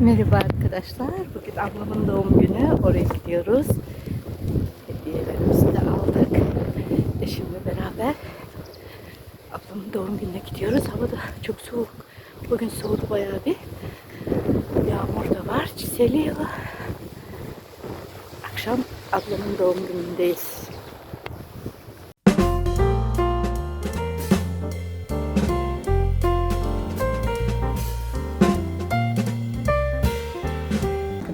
Merhaba arkadaşlar. Bugün ablamın doğum günü. Oraya gidiyoruz. Hediyelerimizi de aldık. Eşimle beraber ablamın doğum gününe gidiyoruz. Hava da çok soğuk. Bugün soğudu bayağı bir. Yağmur da var. Çiseliyor. Akşam ablamın doğum günündeyiz.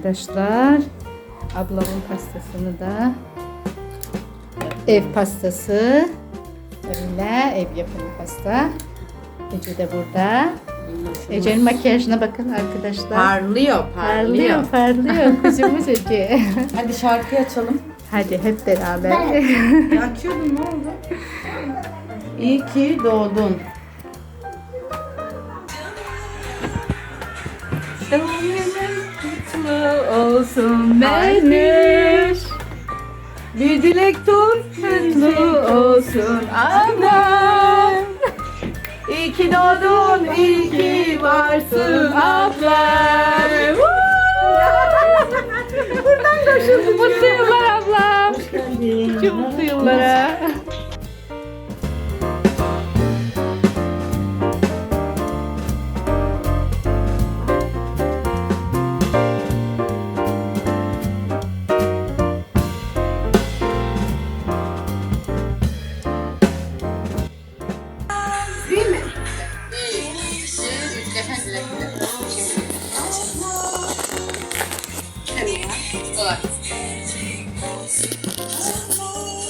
Arkadaşlar ablamın pastasını da ev pastası öyle ev yapımı pasta. Ece de burada. Ece'nin makyajına bakın arkadaşlar. Parlıyor, parlıyor. Parlıyor, parlıyor. Kuzumuz Ece. Hadi şarkı açalım. Hadi hep beraber. Açıyordun ne oldu? İyi ki doğdun. Doğum kutlu olsun Mermiş. Bir dilek tut mutlu olsun anam. İyi ki doğdun, iyi ki varsın ablam. Buradan koşuldu. Mutlu yıllar ablam. Çok mutlu yıllara.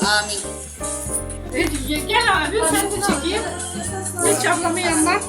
Amin. Gel abi sen de çekeyim. Geç ablamın yanına.